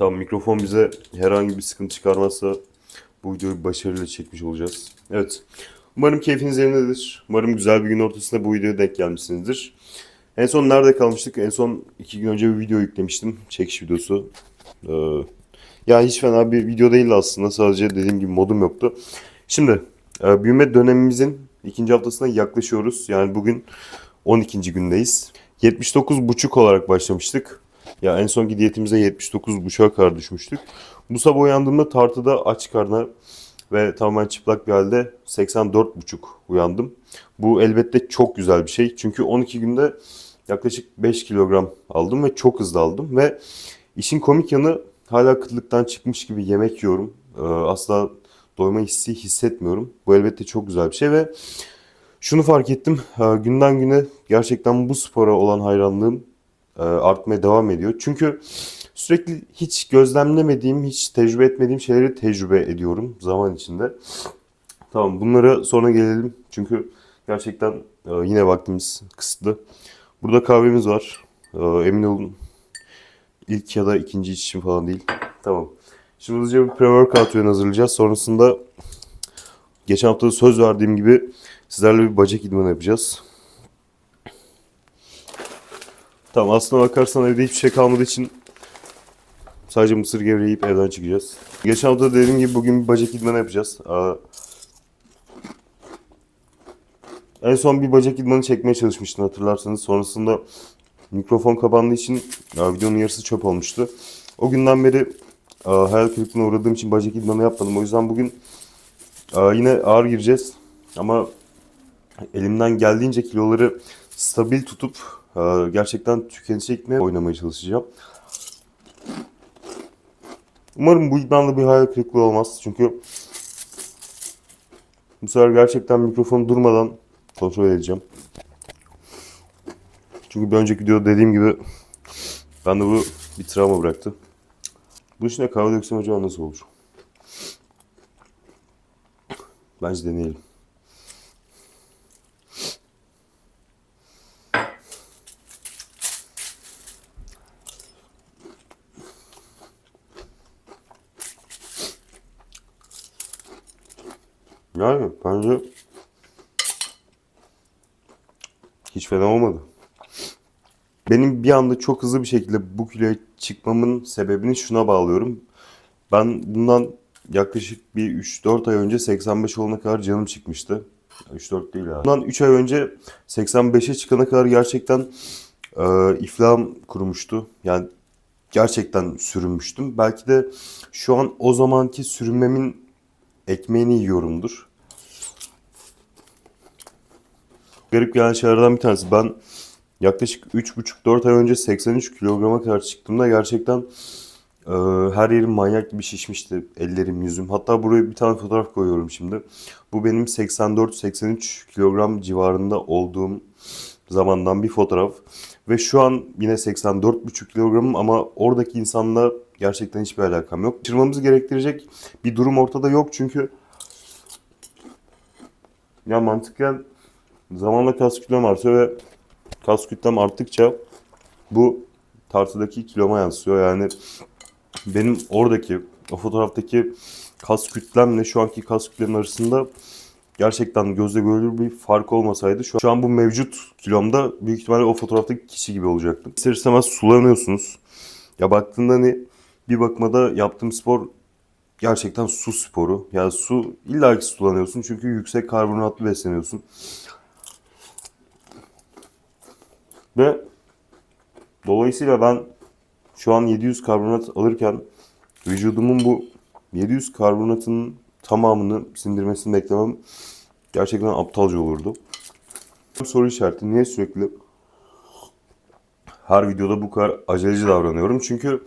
Tamam mikrofon bize herhangi bir sıkıntı çıkarmazsa bu videoyu başarıyla çekmiş olacağız. Evet. Umarım keyfiniz yerindedir. Umarım güzel bir gün ortasında bu videoya denk gelmişsinizdir. En son nerede kalmıştık? En son iki gün önce bir video yüklemiştim. Çekiş videosu. Ee, ya hiç fena bir video değildi aslında. Sadece dediğim gibi modum yoktu. Şimdi e, büyüme dönemimizin ikinci haftasına yaklaşıyoruz. Yani bugün 12. gündeyiz. 79,5 olarak başlamıştık. Ya en sonki diyetimize 79,5'a kadar düşmüştük. Bu sabah uyandığımda tartıda aç karna ve tamamen çıplak bir halde 84,5 uyandım. Bu elbette çok güzel bir şey. Çünkü 12 günde yaklaşık 5 kilogram aldım ve çok hızlı aldım. Ve işin komik yanı hala kıtlıktan çıkmış gibi yemek yiyorum. Ee, asla doyma hissi hissetmiyorum. Bu elbette çok güzel bir şey ve şunu fark ettim. e, Günden güne gerçekten bu spora olan hayranlığım artmaya devam ediyor. Çünkü sürekli hiç gözlemlemediğim, hiç tecrübe etmediğim şeyleri tecrübe ediyorum zaman içinde. Tamam bunlara sonra gelelim. Çünkü gerçekten e, yine vaktimiz kısıtlı. Burada kahvemiz var. E, Emin olun ilk ya da ikinci içişim falan değil. Tamam. Şimdi hızlıca bir pre-workout ürünü hazırlayacağız. Sonrasında geçen hafta söz verdiğim gibi sizlerle bir bacak idmanı yapacağız. Tamam aslına bakarsan evde hiçbir şey kalmadığı için sadece mısır gevreği yiyip evden çıkacağız. Geçen hafta dediğim gibi bugün bir bacak idmanı yapacağız. Aa, en son bir bacak idmanı çekmeye çalışmıştım hatırlarsanız. Sonrasında mikrofon kapandığı için ya, videonun yarısı çöp olmuştu. O günden beri aa, hayal kırıklığına uğradığım için bacak idmanı yapmadım. O yüzden bugün aa, yine ağır gireceğiz. Ama elimden geldiğince kiloları stabil tutup gerçekten tükenecek mi oynamaya çalışacağım. Umarım bu idmanda bir hayal kırıklığı olmaz. Çünkü bu sefer gerçekten mikrofonu durmadan kontrol edeceğim. Çünkü bir önceki videoda dediğim gibi ben de bu bir travma bıraktı. Bu işine kahve döksem acaba nasıl olur? Bence deneyelim. Yani bence hiç fena olmadı. Benim bir anda çok hızlı bir şekilde bu kiloya çıkmamın sebebini şuna bağlıyorum. Ben bundan yaklaşık bir 3-4 ay önce 85 olana kadar canım çıkmıştı. 3-4 değil ya. Bundan 3 ay önce 85'e çıkana kadar gerçekten e, iflahım kurumuştu. Yani gerçekten sürünmüştüm. Belki de şu an o zamanki sürünmemin ekmeğini yiyorumdur. Garip gelen şeylerden bir tanesi. Ben yaklaşık 3,5-4 ay önce 83 kilograma kadar çıktığımda gerçekten e, her yerim manyak gibi şişmişti. Ellerim, yüzüm. Hatta buraya bir tane fotoğraf koyuyorum şimdi. Bu benim 84-83 kilogram civarında olduğum zamandan bir fotoğraf. Ve şu an yine 84,5 kilogramım ama oradaki insanla gerçekten hiçbir alakam yok. Çırmamızı gerektirecek bir durum ortada yok çünkü ya mantıken zamanla kas kütlem artıyor ve kas kütlem arttıkça bu tartıdaki kiloma yansıyor. Yani benim oradaki o fotoğraftaki kas kütlemle şu anki kas kütlemin arasında gerçekten gözle görülür bir fark olmasaydı şu, an bu mevcut kilomda büyük ihtimalle o fotoğraftaki kişi gibi olacaktım. İster istemez sulanıyorsunuz. Ya baktığında hani bir bakmada yaptığım spor gerçekten su sporu. Yani su illa ki sulanıyorsun çünkü yüksek karbonatlı besleniyorsun. Ve dolayısıyla ben şu an 700 karbonat alırken vücudumun bu 700 karbonatın tamamını sindirmesini beklemem gerçekten aptalca olurdu. Soru işareti niye sürekli her videoda bu kadar aceleci davranıyorum? Çünkü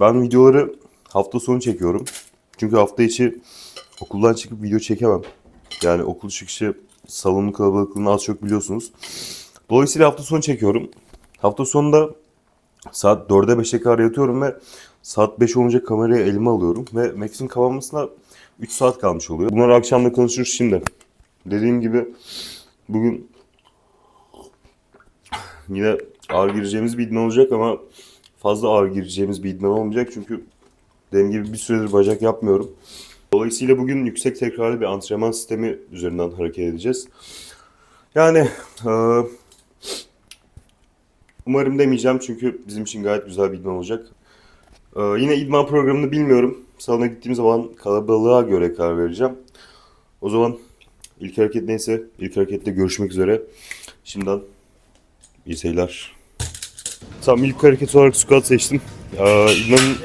ben videoları hafta sonu çekiyorum. Çünkü hafta içi okuldan çıkıp video çekemem. Yani okul çıkışı salonun kalabalıklığını az çok biliyorsunuz. Dolayısıyla hafta sonu çekiyorum. Hafta sonunda saat 4'e 5'e kadar yatıyorum ve saat 5 olunca kamerayı elime alıyorum ve Max'in kapanmasına 3 saat kalmış oluyor. Bunları akşam da konuşuruz şimdi. Dediğim gibi bugün yine ağır gireceğimiz bir idman olacak ama fazla ağır gireceğimiz bir idman olmayacak çünkü Dediğim gibi bir süredir bacak yapmıyorum. Dolayısıyla bugün yüksek tekrarlı bir antrenman sistemi üzerinden hareket edeceğiz. Yani e, umarım demeyeceğim çünkü bizim için gayet güzel bir idman olacak. E, yine idman programını bilmiyorum. Salona gittiğim zaman kalabalığa göre karar vereceğim. O zaman ilk hareket neyse ilk harekette görüşmek üzere. Şimdiden iyi seyirler. Tamam ilk hareket olarak squat seçtim. Ee, idmanın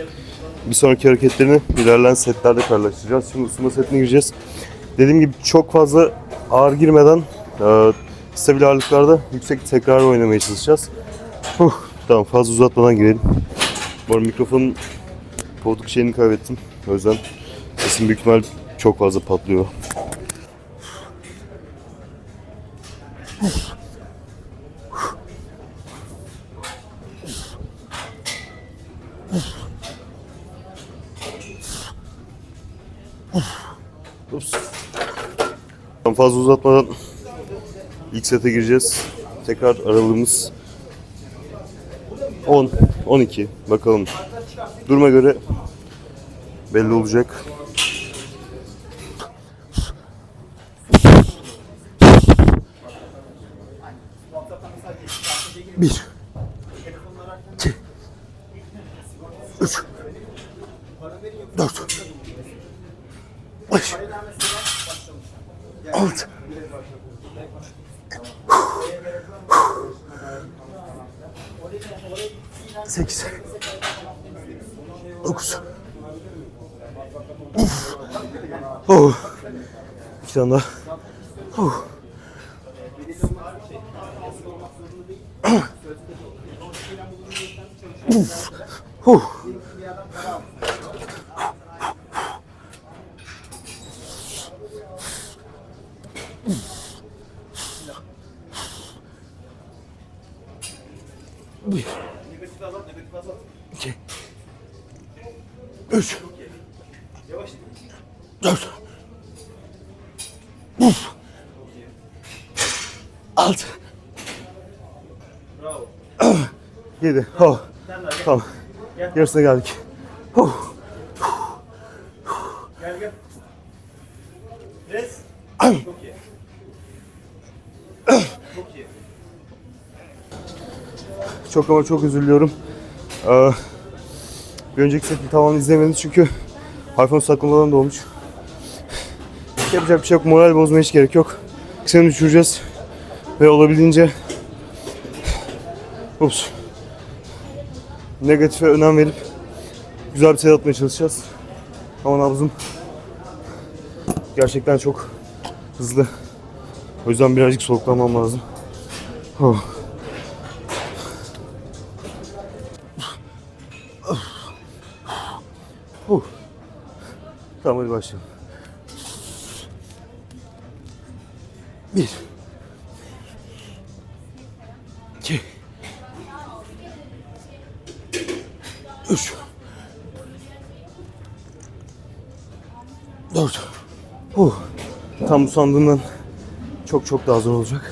bir sonraki hareketlerini ilerleyen setlerde paylaşacağız. Şimdi ısınma setine gireceğiz. Dediğim gibi çok fazla ağır girmeden e, stabil ağırlıklarda yüksek tekrar oynamaya çalışacağız. Huh, tamam fazla uzatmadan girelim. Bu arada mikrofonun koltuk şeyini kaybettim. O yüzden sesim büyük ihtimal çok fazla patlıyor. Ups. Fazla uzatmadan ilk sete gireceğiz. Tekrar aralığımız 10, 12. Bakalım. Duruma göre belli olacak. Bir. iki, Üç. Dört. Beş. Altı. Sekiz. Dokuz. Uf. Oh. İki tane daha. Oh. Uf. 7. Oh. Tamam. Yarısına geldik. Oh. Gel gel. Res. Çok iyi. Çok. Çok ama çok üzülüyorum. Ee, bir önceki seti tamamını izlemedim çünkü iPhone saklamadan da olmuş. Yapacak bir şey yok. Moral bozmaya hiç gerek yok. Seni düşüreceğiz. Ve olabildiğince... Ups. Negatife önem verip güzel bir set atmaya çalışacağız. Ama nabzım gerçekten çok hızlı. O yüzden birazcık soluklanmam lazım. Oh. Tamam hadi başlayalım. Bir. İki. Üç. Dört. Huh. Tam bu sandığımdan çok çok daha zor olacak.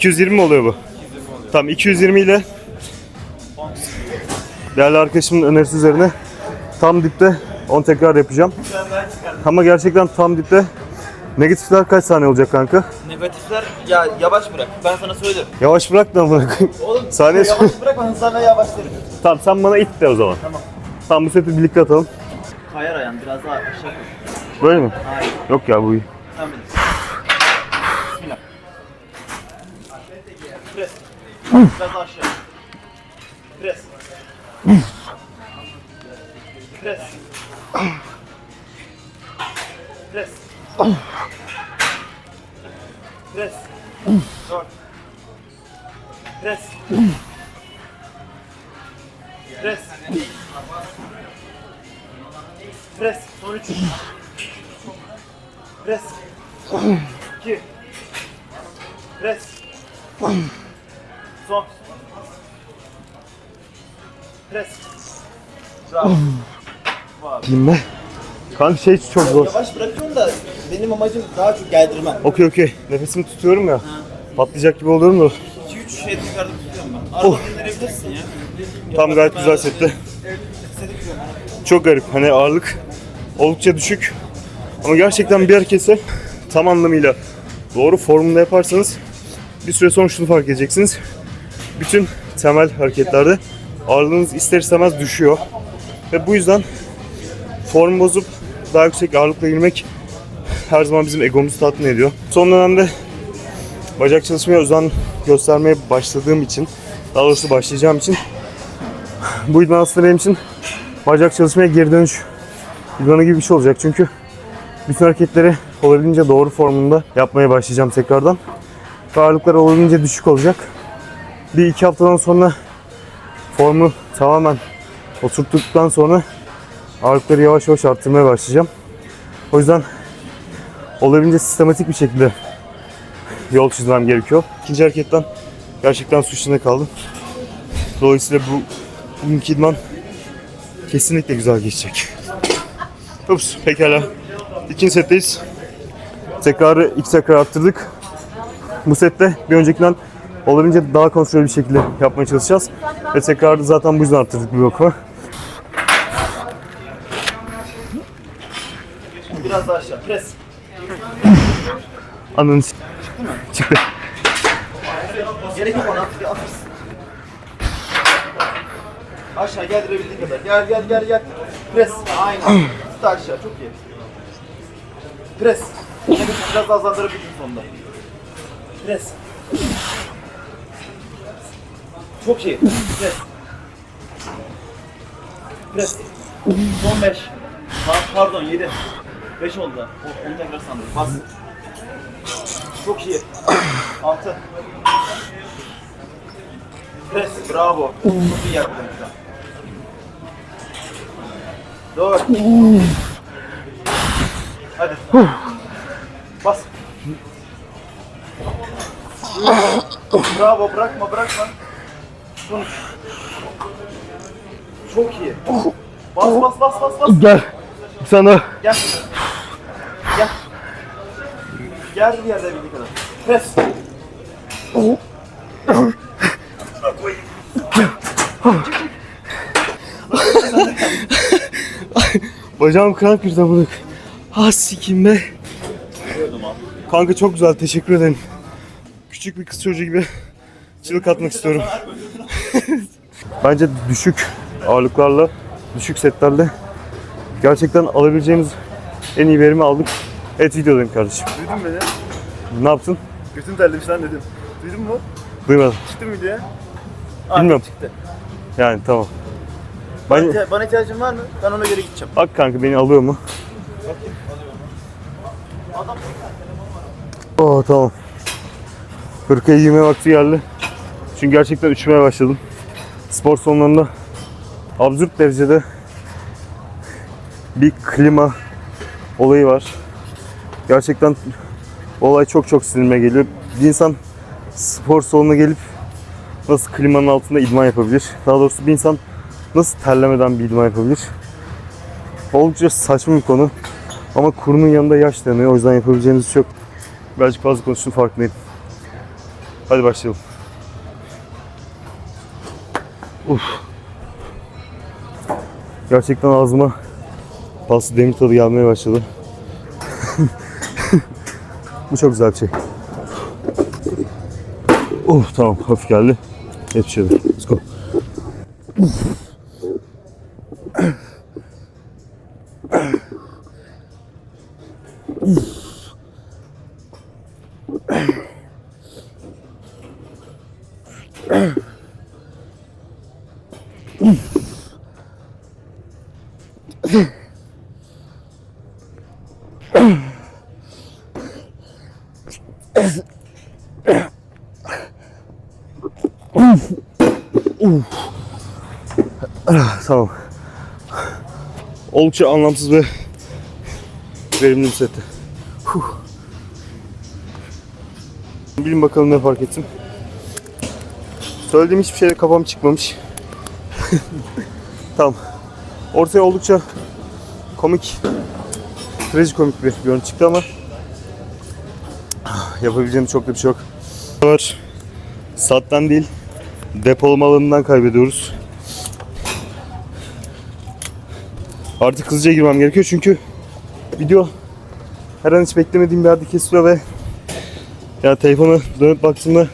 220 mi oluyor bu? Tamam 220 ile değerli arkadaşımın önerisi üzerine tam dipte 10 tekrar yapacağım. Ama gerçekten tam dipte negatifler kaç saniye olacak kanka? Negatifler ya yavaş bırak. Ben sana söylerim. Yavaş bırak da koyayım. Oğlum Saniye yavaş bırak ben sana yavaşlarım. Tamam sen bana it de o zaman. Tamam. Tamam bu seti birlikte atalım. Kayar ayağın biraz daha aşağı koy. Böyle mi? Hayır. Yok ya bu iyi. Sen bilirsin. Biraz daha aşağı. Pres. Pres. Pres. Pres. Dört. Pres. Pres. Pres. Son üç. Pres. 2 Pres Son Pres Bravo Bilme. Kanka şey çok zor. Yavaş bırakıyorum da benim amacım daha çok geldirmem. Okey okey. Nefesimi tutuyorum ya. Patlayacak gibi oluyorum da. 2-3 şey yukarıda tutuyorum ben. Arada dinlenebilirsin ya. Tam gayet güzel setti. Çok garip. Hani ağırlık oldukça düşük. Ama gerçekten bir hareketse tam anlamıyla doğru formunda yaparsanız bir süre sonra şunu fark edeceksiniz. Bütün temel hareketlerde ağırlığınız ister istemez düşüyor. Ve bu yüzden form bozup daha yüksek ağırlıkla girmek her zaman bizim egomuzu tatmin ediyor. Son dönemde bacak çalışmaya özen göstermeye başladığım için, daha doğrusu başlayacağım için bu idman aslında benim için bacak çalışmaya geri dönüş idmanı gibi bir şey olacak. Çünkü bütün hareketleri olabildiğince doğru formunda yapmaya başlayacağım tekrardan. Ağırlıklar olabildiğince düşük olacak. Bir iki haftadan sonra formu tamamen oturttuktan sonra ağırlıkları yavaş yavaş arttırmaya başlayacağım. O yüzden olabildiğince sistematik bir şekilde yol çizmem gerekiyor. İkinci hareketten gerçekten su kaldım. Dolayısıyla bu bugünkü idman kesinlikle güzel geçecek. Ups, pekala. İkinci setteyiz. Tekrarı iki tekrar arttırdık. Bu sette bir öncekinden olabildiğince daha kontrollü bir şekilde yapmaya çalışacağız. Ve tekrarı zaten bu yüzden arttırdık bakıma. Biraz daha aşağı Pres Ananı s- çıktı. Gerek yok ona. Aşağı geldirebildiğin kadar. Gel gel gel gel. Pres. Aynen. Tut aşağı çok iyi. Pres. Biraz daha hızlandırabilirsin sonunda. Pres. Çok iyi. Pres. Pres. Son 5. Pardon 7. 5 oldu da. O- Onu tekrar sandım. Bas. Çok iyi. 6. Pres, bravo. Çok iyi yaptın şu an. Dört. Hadi. Bas. Bravo, bırakma, bırakma. Sonuç. Çok iyi. Bas, bas, bas, bas, bas. Gel. Sana Gel. Gel. Gel bir yerde bildiği kadar. Pres. Bacağım kramp girdi amına. Ha sikim be. Kanka çok güzel teşekkür ederim. Küçük bir kız çocuğu gibi çığlık atmak istiyorum. Bence düşük ağırlıklarla, düşük setlerle gerçekten alabileceğimiz en iyi verimi aldık. Evet videodayım kardeşim. Duydun beni. Ne yaptın? Götün terlemiş lan dedim. Duydun mu? Duymadım. Çıktı mı videoya? Bilmiyorum. Çıktı. Yani tamam. Ben... İhtiya- Bana ihtiyacın var mı? Ben ona göre gideceğim. Bak kanka beni alıyor mu? Oo tamam. Hırkayı giyme vakti geldi. Çünkü gerçekten üşümeye başladım. Spor salonlarında absürt derecede bir klima olayı var. Gerçekten olay çok çok sinirime geliyor. Bir insan spor salonuna gelip nasıl klimanın altında idman yapabilir? Daha doğrusu bir insan nasıl terlemeden bir idman yapabilir? Oldukça saçma bir konu. Ama kurunun yanında yaş deniyor. O yüzden yapabileceğimiz çok birazcık fazla konuştuğum farkındayım. Hadi başlayalım. Uf. Gerçekten ağzıma paslı demir tadı gelmeye başladı. Bu çok güzel bir şey. Uf tamam hafif geldi. Yetişiyordu. Let's go. Tamam. Oldukça anlamsız ve verimli bir setti. Huh. Bilin bakalım ne fark ettim. Söylediğim hiçbir şeyde kafam çıkmamış. tamam. Ortaya oldukça komik, trajikomik bir görüntü çıktı ama yapabileceğim çok da bir şey yok. Var. Sattan değil, depolama alanından kaybediyoruz. Artık hızlıca girmem gerekiyor çünkü video her an hiç beklemediğim bir yerde kesiliyor ve ya telefona dönüp baktığımda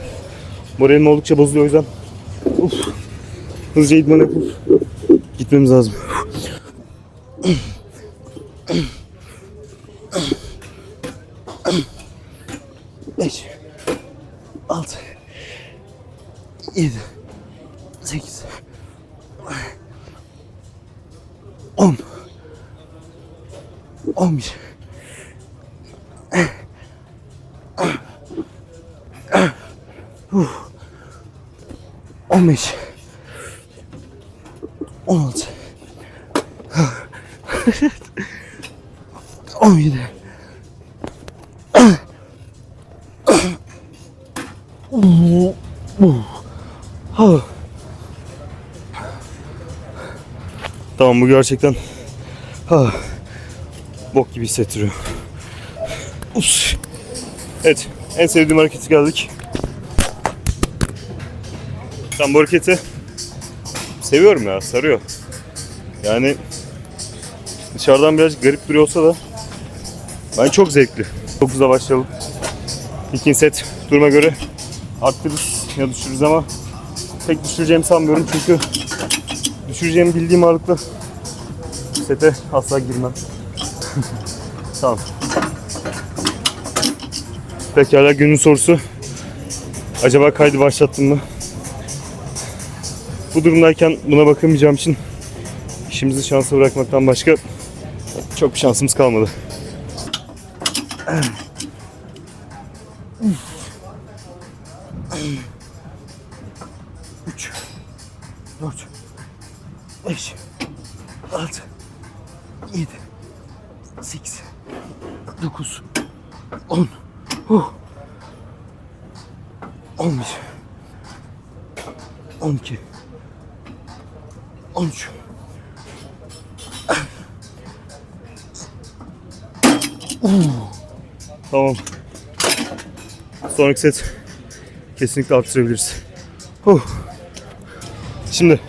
moralim oldukça bozuluyor o yüzden uf, hızlıca idman yapıp gitmemiz lazım. Beş, altı, yedi, sekiz, 11 15 16 17 bu Tamam bu gerçekten bok gibi hissettiriyor. Us. Evet en sevdiğim hareketi geldik. Ben bu hareketi seviyorum ya sarıyor. Yani dışarıdan biraz garip duruyorsa da ben çok zevkli. 9'da başlayalım. İkinci set duruma göre arttırırız ya düşürürüz ama pek düşüreceğimi sanmıyorum çünkü düşüreceğimi bildiğim ağırlıkla sete asla girmem. tamam. Pekala günün sorusu. Acaba kaydı başlattın mı? Bu durumdayken buna bakamayacağım için işimizi şansa bırakmaktan başka çok bir şansımız kalmadı. Huh. 11 12 13 Tamam. Sonraki set kesinlikle arttırabiliriz. Huh. Şimdi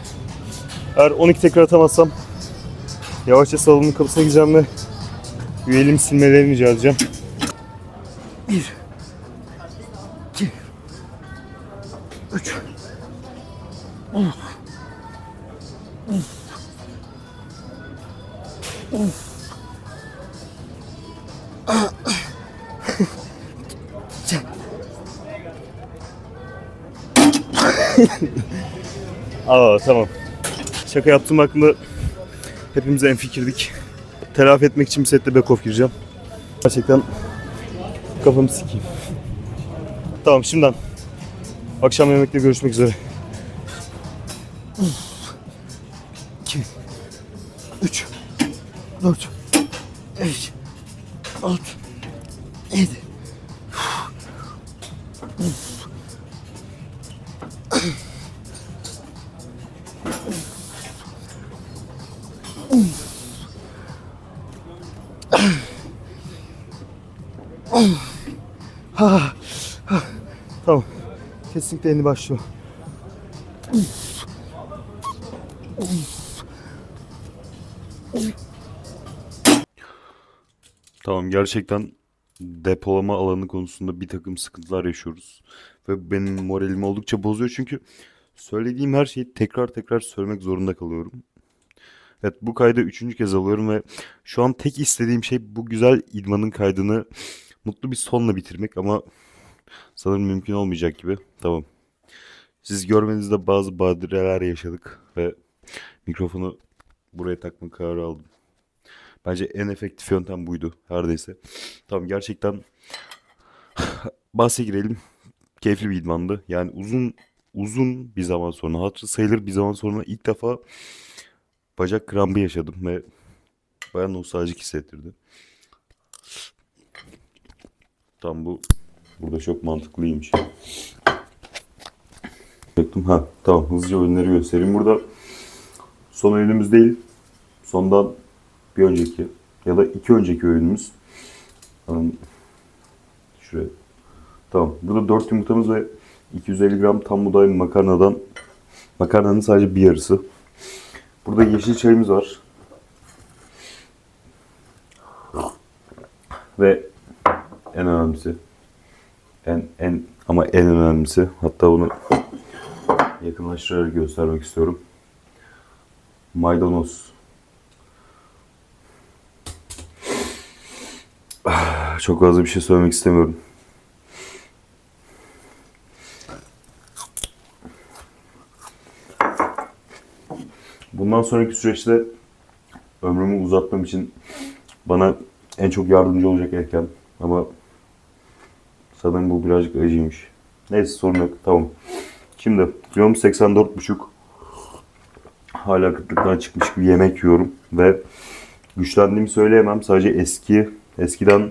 eğer 12 tekrar atamazsam yavaşça salonun kapısına gideceğim ve üyeliğimi silmelerini rica edeceğim. Aa tamam. Şaka yaptığım hakkında hepimiz en fikirdik. Telafi etmek için bir sette back off gireceğim. Gerçekten kafamı sikeyim. Tamam şimdiden. Akşam yemekte görüşmek üzere. 2 3 4 5 6 Tamam. Kesinlikle yeni başlıyor. Tamam gerçekten depolama alanı konusunda bir takım sıkıntılar yaşıyoruz. Ve benim moralimi oldukça bozuyor çünkü söylediğim her şeyi tekrar tekrar söylemek zorunda kalıyorum. Evet bu kaydı üçüncü kez alıyorum ve şu an tek istediğim şey bu güzel idmanın kaydını mutlu bir sonla bitirmek ama sanırım mümkün olmayacak gibi. Tamam. Siz görmenizde bazı badireler yaşadık ve mikrofonu buraya takma kararı aldım. Bence en efektif yöntem buydu her. Tamam gerçekten bahse girelim. Keyifli bir idmandı. Yani uzun uzun bir zaman sonra hatırı sayılır bir zaman sonra ilk defa bacak krampı yaşadım ve bayağı nostaljik hissettirdi. Tam bu Burada çok mantıklıymış. Baktım ha tamam hızlıca oyunları göstereyim. Burada son oyunumuz değil. Sondan bir önceki ya da iki önceki oyunumuz. Şuraya. Tamam. Burada 4 yumurtamız ve 250 gram tam buğday makarnadan makarnanın sadece bir yarısı. Burada yeşil çayımız var. Ve en önemlisi en en ama en önemlisi hatta bunu yakınlaştırarak göstermek istiyorum. Maydanoz. Ah, Çok fazla bir şey söylemek istemiyorum. Bundan sonraki süreçte ömrümü uzatmam için bana en çok yardımcı olacak erken ama sanırım bu birazcık acıymış. Neyse sorun yok tamam. Şimdi kilom 84,5 hala kıtlıktan çıkmış gibi yemek yiyorum ve güçlendiğimi söyleyemem. Sadece eski eskiden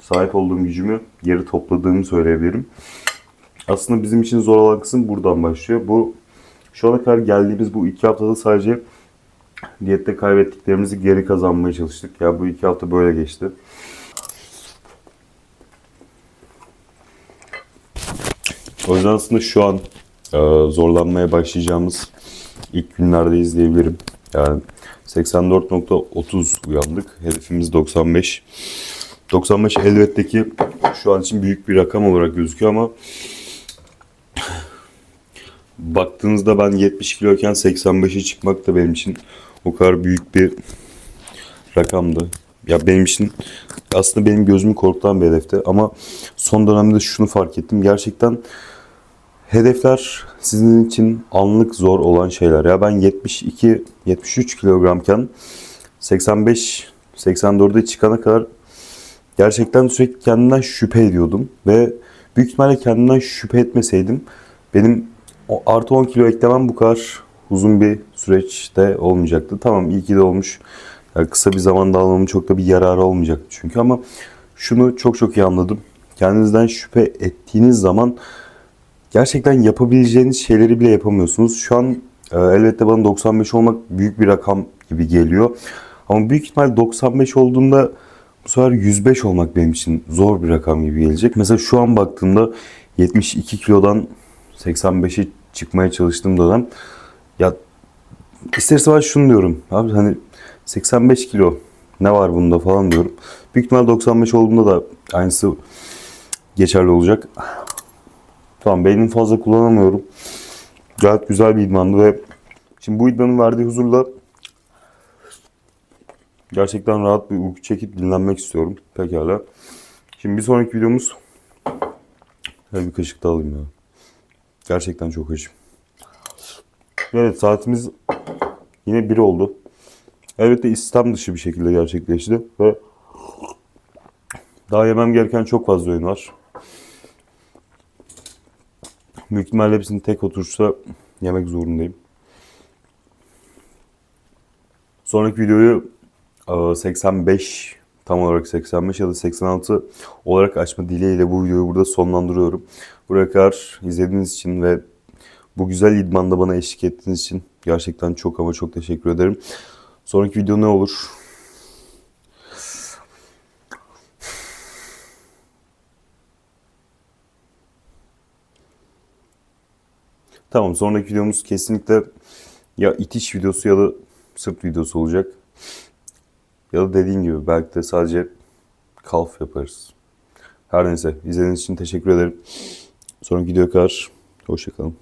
sahip olduğum gücümü geri topladığımı söyleyebilirim. Aslında bizim için zor olan kısım buradan başlıyor. Bu şu ana kadar geldiğimiz bu iki haftada sadece diyette kaybettiklerimizi geri kazanmaya çalıştık. Ya bu iki hafta böyle geçti. O yüzden aslında şu an e, zorlanmaya başlayacağımız ilk günlerdeyiz diyebilirim. Yani 84.30 uyandık. Hedefimiz 95. 95 elbette ki şu an için büyük bir rakam olarak gözüküyor ama baktığınızda ben 70 kiloyken 85'e çıkmak da benim için o kadar büyük bir rakamdı. Ya benim için aslında benim gözümü korkutan bir hedefti ama son dönemde şunu fark ettim. Gerçekten hedefler sizin için anlık zor olan şeyler. Ya ben 72 73 kilogramken 85 84'e çıkana kadar gerçekten sürekli kendimden şüphe ediyordum ve büyük ihtimalle kendimden şüphe etmeseydim benim o artı 10 kilo eklemem bu kadar uzun bir süreçte olmayacaktı. Tamam iyi ki de olmuş. Yani kısa bir zamanda almamın çok da bir yararı olmayacaktı çünkü ama şunu çok çok iyi anladım. Kendinizden şüphe ettiğiniz zaman gerçekten yapabileceğiniz şeyleri bile yapamıyorsunuz. Şu an e, elbette bana 95 olmak büyük bir rakam gibi geliyor. Ama büyük ihtimal 95 olduğunda bu sefer 105 olmak benim için zor bir rakam gibi gelecek. Mesela şu an baktığımda 72 kilodan 85'e çıkmaya çalıştığım dönem ya ister istemez şunu diyorum. Abi hani 85 kilo ne var bunda falan diyorum. Büyük ihtimal 95 olduğunda da aynısı geçerli olacak. Tamam beynimi fazla kullanamıyorum. Gayet güzel bir idmandı ve şimdi bu idmanın verdiği huzurla gerçekten rahat bir uyku çekip dinlenmek istiyorum. Pekala. Şimdi bir sonraki videomuz Şöyle bir kaşık da alayım ya. Gerçekten çok acım. Evet saatimiz yine 1 oldu. Elbette istem dışı bir şekilde gerçekleşti ve daha yemem gereken çok fazla oyun var. Büyük ihtimalle hepsini tek oturuşta yemek zorundayım. Sonraki videoyu e, 85 tam olarak 85 ya da 86 olarak açma dileğiyle bu videoyu burada sonlandırıyorum. Buraya kadar izlediğiniz için ve bu güzel idmanda bana eşlik ettiğiniz için gerçekten çok ama çok teşekkür ederim. Sonraki video ne olur? Tamam sonraki videomuz kesinlikle ya itiş videosu ya da sırt videosu olacak. Ya da dediğin gibi belki de sadece kalf yaparız. Her neyse izlediğiniz için teşekkür ederim. Sonraki videoya kadar hoşçakalın.